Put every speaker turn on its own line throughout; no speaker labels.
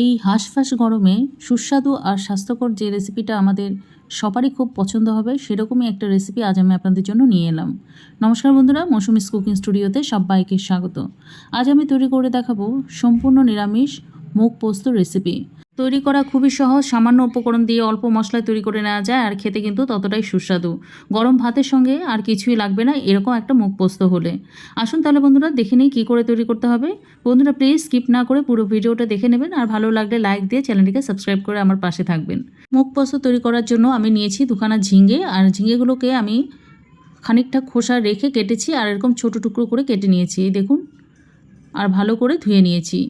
এই হাঁসফাঁস গরমে সুস্বাদু আর স্বাস্থ্যকর যে রেসিপিটা আমাদের সবারই খুব পছন্দ হবে, সেরকমই একটা রেসিপি আজ আমি আপনাদের জন্য নিয়ে এলাম। নমস্কার বন্ধুরা, মৌসুমিস কুকিং স্টুডিওতে সবাইকে স্বাগত। আজ আমি তৈরি করে দেখাবো সম্পূর্ণ নিরামিষ মুগ পোস্ত রেসিপি তৈরি করা খুবই সহজ, সামান্য উপকরণ দিয়ে অল্প মশলায় তৈরি করে নেওয়া যায় আর খেতে কিন্তু ততটাই সুস্বাদু। গরম ভাতের সঙ্গে আর কিছুই লাগবে না, এরকম একটা মুগ পোস্ত হলে। আসুন তাহলে বন্ধুরা, দেখে নিই কী করে তৈরি করতে হবে। বন্ধুরা প্লিজ স্কিপ না করে পুরো ভিডিওটা দেখে নেবেন আর ভালো লাগলে লাইক দিয়ে চ্যানেলটিকে সাবস্ক্রাইব করে আমার পাশে থাকবেন। মুগ পোস্ত তৈরি করার জন্য আমি নিয়েছি দুখানা ঝিঙে, আর ঝিঙেগুলোকে আমি খানিকটা খোসা রেখে কেটেছি আর এরকম ছোট টুকরো করে কেটে নিয়েছি। দেখুন আর ভালো করে ধুয়ে নিয়েছি।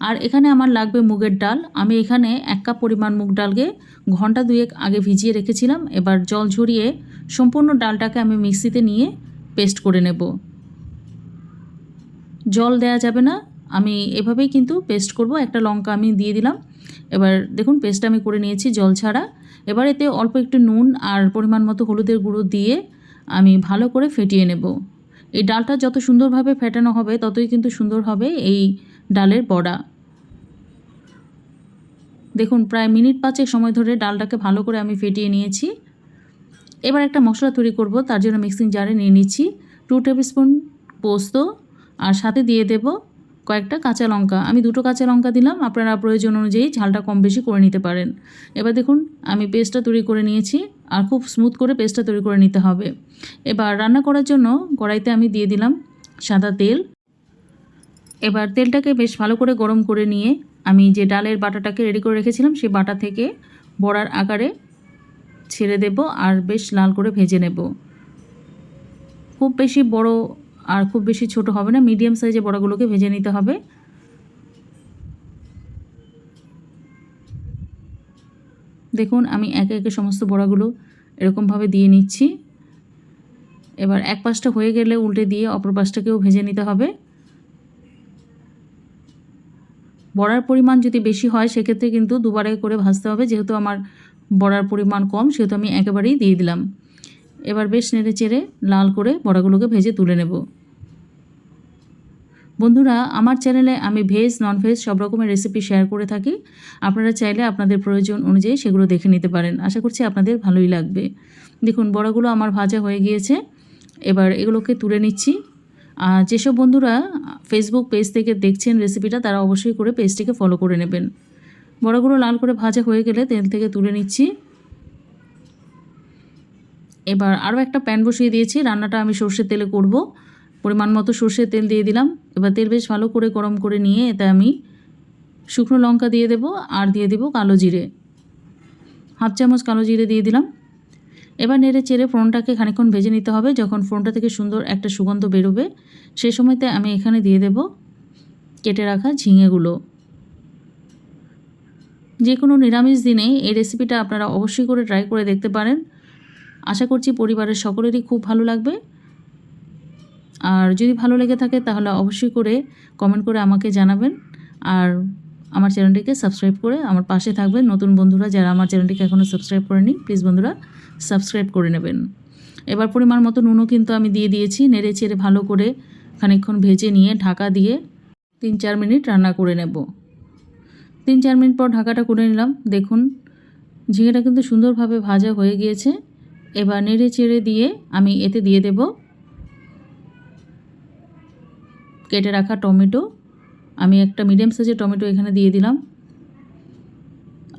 আর এখানে আমার লাগবে মুগের ডাল। আমি এখানে এক কাপ পরিমাণ মুগ ডালকে ঘণ্টা দুয়েক আগে ভিজিয়ে রেখেছিলাম। এবার জল ঝরিয়ে সম্পূর্ণ ডালটাকে আমি মিক্সিতে নিয়ে পেস্ট করে নেব। জল দেয়া যাবে না। আমি এভাবেই কিন্তু পেস্ট করব। একটা লঙ্কা আমি দিয়ে দিলাম। এবার দেখুন, পেস্ট আমি করে নিয়েছি জল ছাড়া। এবার এতে অল্প একটু নুন আর পরিমাণ মতো হলুদের গুঁড়ো দিয়ে আমি ভালো করে ফেটিয়ে নেব। এই ডালটা যত সুন্দরভাবে ফেটানো হবে, ততই কিন্তু সুন্দর হবে এই ডালের বড়া। দেখুন, প্রায় মিনিট পাঁচেক সময় ধরে ডালটাকে ভালো করে আমি ফেটিয়ে নিয়েছি। এবার একটা মশলা তৈরি করব, তার জন্য মিক্সিং জারে নিয়ে নিচ্ছি। টু টেবিল স্পুন পোস্ত, আর সাথে দিয়ে দেব কয়েকটা কাঁচা লঙ্কা। আমি দুটো কাঁচা লঙ্কা দিলাম, আপনারা প্রয়োজন অনুযায়ী ঝালটা কম বেশি করে নিতে পারেন। এবার দেখুন, আমি পেস্টটা তৈরি করে নিয়েছি। আর খুব স্মুথ করে পেস্টটা তৈরি করে নিতে হবে। এবার রান্না করার জন্য কড়াইতে আমি দিয়ে দিলাম সাদা তেল। এবার তেলটাকে বেশ ভালো করে গরম করে নিয়ে আমি যে ডালের বাটাটাকে রেডি করে রেখেছিলাম, সেই বাটা থেকে বড়ার আকারে ছেড়ে দেব আর বেশ লাল করে ভেজে নেব। খুব বেশি বড় আর খুব বেশি ছোট হবে না মিডিয়াম সাইজে বড়াগুলোকে ভেজে নিতে হবে। দেখুন, আমি একে একে সমস্ত বড়াগুলো এরকমভাবে দিয়ে নিচ্ছি। এবার এক পাশটা হয়ে গেলে উল্টে দিয়ে অপর পাশটাকেও ভেজে নিতে হবে। বড়ার পরিমাণ যদি বেশি হয়, সেক্ষেত্রে কিন্তু দুবারে করে ভাজতে হবে। যেহেতু আমার বড়ার পরিমাণ কম, সেহেতু আমি একেবারেই দিয়ে দিলাম। এবার বেশ নেড়ে চেড়ে লাল করে বড়াগুলোকে ভেজে তুলে নেব। বন্ধুরা, আমার চ্যানেলে আমি ভেজ নন ভেজ সব রকমের রেসিপি শেয়ার করে থাকি। আপনারা চাইলে আপনাদের প্রয়োজন অনুযায়ী সেগুলো দেখে নিতে পারেন। আশা করছি আপনাদের ভালোই লাগবে। দেখুন, বড়াগুলো আমার ভাজা হয়ে গিয়েছে। এবার এগুলোকে তুলে নিচ্ছি। আর যেসব বন্ধুরা ফেসবুক পেজ থেকে দেখছেন রেসিপিটা তারা অবশ্যই করে পেজটিকে ফলো করে নেবেন। বড়াগুলো লাল করে ভাজা হয়ে গেলে তেল থেকে তুলে নিচ্ছি। এবার আরও একটা প্যান বসিয়ে দিয়েছি। রান্নাটা আমি সর্ষের তেলে করব। পরিমাণ মতো সর্ষের তেল দিয়ে দিলাম। এবার তেল বেশ ভালো করে গরম করে নিয়ে এতে আমি শুকনো লঙ্কা দিয়ে দেব আর দিয়ে দেব কালো জিরে। হাফ চামচ কালো জিরে দিয়ে দিলাম। এবার নেড়ে চেড়ে ফোড়নটাকে খানিক্ষণ ভেজে নিতে হবে। যখন ফোড়নটা থেকে সুন্দর একটা সুগন্ধ বেরোবে সেই সময়তে আমি এখানে দিয়ে দেব কেটে রাখা ঝিঙেগুলো। যে কোনো নিরামিষ দিনে এই রেসিপিটা আপনারা অবশ্যই করে ট্রাই করে দেখতে পারেন। আশা করছি পরিবারের সকলেরই খুব ভালো লাগবে। আর যদি ভালো লেগে থাকে তাহলে অবশ্যই করে কমেন্ট করে আমাকে জানাবেন। আর আমার চ্যানেলটিকে সাবস্ক্রাইব করে আমার পাশে থাকবেন। নতুন বন্ধুরা যারা আমার চ্যানেলটিকে এখনও সাবস্ক্রাইব করেনি প্লিজ বন্ধুরা সাবস্ক্রাইব করে নেবেন। এবার পরিমাণ মতো নুনও কিন্তু আমি দিয়ে দিয়েছি। নেড়ে চেড়ে ভালো করে খানিকক্ষণ ভেজে নিয়ে ঢাকা দিয়ে তিন চার মিনিট রান্না করে নেব। তিন চার মিনিট পর ঢাকাটা করে নিলাম। দেখুন, ঝিঙেটা কিন্তু সুন্দরভাবে ভাজা হয়ে গিয়েছে। এবার নেড়ে চেড়ে দিয়ে আমি এতে দিয়ে দেব কেটে রাখা টমেটো। আমি একটা মিডিয়াম সাইজের টমেটো এখানে দিয়ে দিলাম।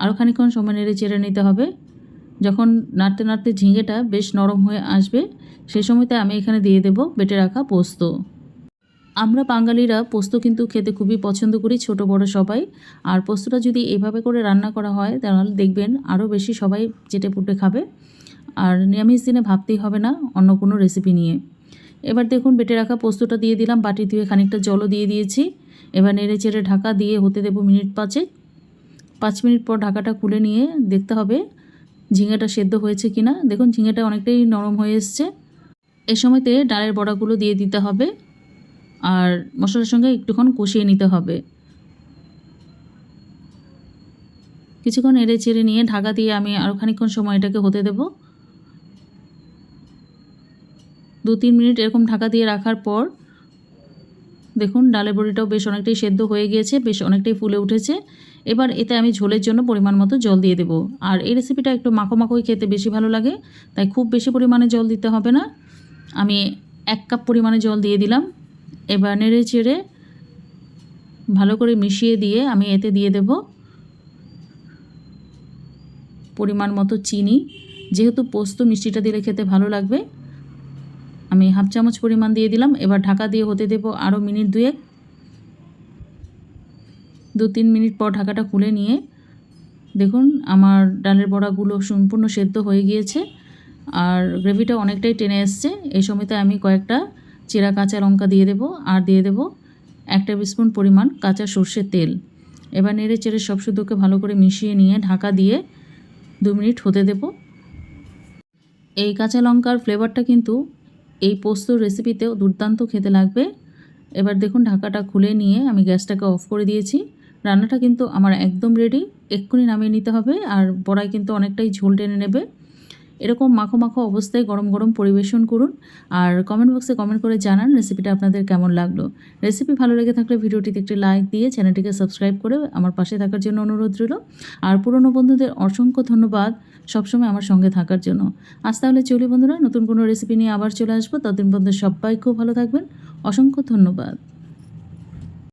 আরও খানিক্ষণ সময় নেড়ে চেড়ে নিতে হবে। যখন নাড়তে নাড়তে ঝিঙেটা বেশ নরম হয়ে আসবে সেই সময়তে আমি এখানে দিয়ে দেব বেটে রাখা পোস্ত। আমরা বাঙালিরা পোস্ত কিন্তু খেতে খুবই পছন্দ করি, ছোট বড় সবাই। আর পোস্তটা যদি এভাবে করে রান্না করা হয়, তাহলে দেখবেন আরও বেশি সবাই চেটে পুটে খাবে। আর নিরামিষ দিনে ভাবতেই হবে না অন্য কোনো রেসিপি নিয়ে। এবার দেখুন বেটে রাখা পোস্তটা দিয়ে দিলাম, বাটি ধুয়ে খানিকটা জলও দিয়ে দিয়েছি। এবার নেড়ে চেড়ে ঢাকা দিয়ে হতে দেবো মিনিট পাঁচেক। পাঁচ মিনিট পর ঢাকাটা খুলে নিয়ে দেখতে হবে ঝিঙেটা সেদ্ধ হয়েছে কি না দেখুন ঝিঙেটা অনেকটাই নরম হয়ে এসছে। এ সময়তে ডালের বড়াগুলো দিয়ে দিতে হবে আর মশলার সঙ্গে একটুক্ষণ কষিয়ে নিতে হবে। কিছুক্ষণ এড়ে চেড়ে নিয়ে ঢাকা দিয়ে আমি আরও খানিক্ষণ সময় এটাকে হতে দেব। দু তিন মিনিট এরকম ঢাকা দিয়ে রাখার পর, দেখুন ডালের বড়িটাও বেশ অনেকটাই সেদ্ধ হয়ে গিয়েছে, বেশ অনেকটাই ফুলে উঠেছে। এবার এতে আমি ঝোলের জন্য পরিমাণ মতো জল দিয়ে দেবো। আর এই রেসিপিটা একটু মাখো মাখোই খেতে বেশি ভালো লাগে, তাই খুব বেশি পরিমাণে জল দিতে হবে না। আমি এক কাপ পরিমাণে জল দিয়ে দিলাম। এবার নেড়ে চেড়ে ভালো করে মিশিয়ে দিয়ে আমি এতে দিয়ে দেব পরিমাণ মতো চিনি। যেহেতু পোস্ত মিষ্টিটা দিলে খেতে ভালো লাগবে আমি হাফ চামচ পরিমাণ দিয়ে দিলাম। এবার ঢাকা দিয়ে হতে দেব আরও মিনিট দুয়েক। দু তিন মিনিট পর ঢাকাটা খুলে নিয়ে দেখুন আমার ডালের বড়াগুলো সম্পূর্ণ সেদ্ধ হয়ে গিয়েছে আর গ্রেভিটা অনেকটাই টেনে এসছে। এই সময়তে আমি কয়েকটা চেরা কাঁচা লঙ্কা দিয়ে দেব আর দিয়ে দেব এক টেবিল স্পুন পরিমাণ কাঁচা সর্ষের তেল। এবার নেড়ে চেড়ে সব শুদ্ধকে ভালো করে মিশিয়ে নিয়ে ঢাকা দিয়ে দু মিনিট হতে দেব। এই কাঁচা লঙ্কার ফ্লেভারটা কিন্তু এই পোস্তর রেসিপিতেও দুর্দান্ত খেতে লাগবে। এবার দেখুন ঢাকাটা খুলে নিয়ে আমি গ্যাসটাকে অফ করে দিয়েছি। রান্নাটা কিন্তু আমার একদম রেডি এক্ষুনি নামিয়ে নিতে হবে আর বড়াই কিন্তু অনেকটাই ঝোল টেনে নেবে। এরকম মাখো মাখো অবস্থায় গরম গরম পরিবেশন করুন আর কমেন্ট বক্সে কমেন্ট করে জানান রেসিপিটা আপনাদের কেমন লাগল। রেসিপি ভালো লেগে থাকলে ভিডিওটিতে একটি লাইক দিয়ে চ্যানেলটিকে সাবস্ক্রাইব করে আমার পাশে থাকার জন্য অনুরোধ রইল। আর পুরনো বন্ধুদের অসংখ্য ধন্যবাদ সবসময় আমার সঙ্গে থাকার জন্য। আজ তাহলে চলি বন্ধুরা, নতুন কোনো রেসিপি নিয়ে আবার চলে আসব। ততদিন বন্ধু সবাই খুব ভালো থাকবেন। অসংখ্য ধন্যবাদ।